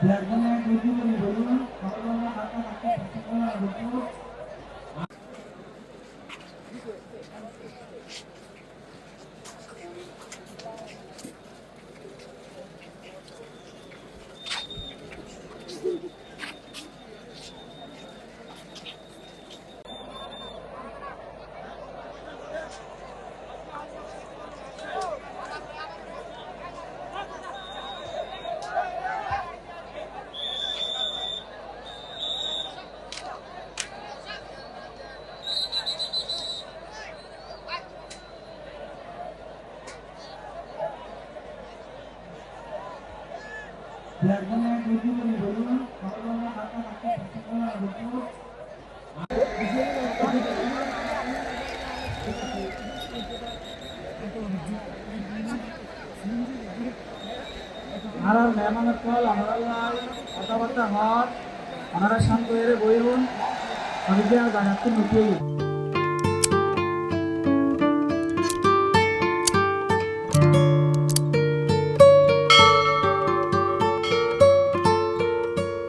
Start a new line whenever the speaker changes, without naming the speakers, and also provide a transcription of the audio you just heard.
প্ল্যাটফর্মে দুটি
আর মেহমানের ফল আমরা কথাবার্তা হওয়ার ওনারা শান্ত হয়ে বইরুন আমি বাজারতে নুকিয়ে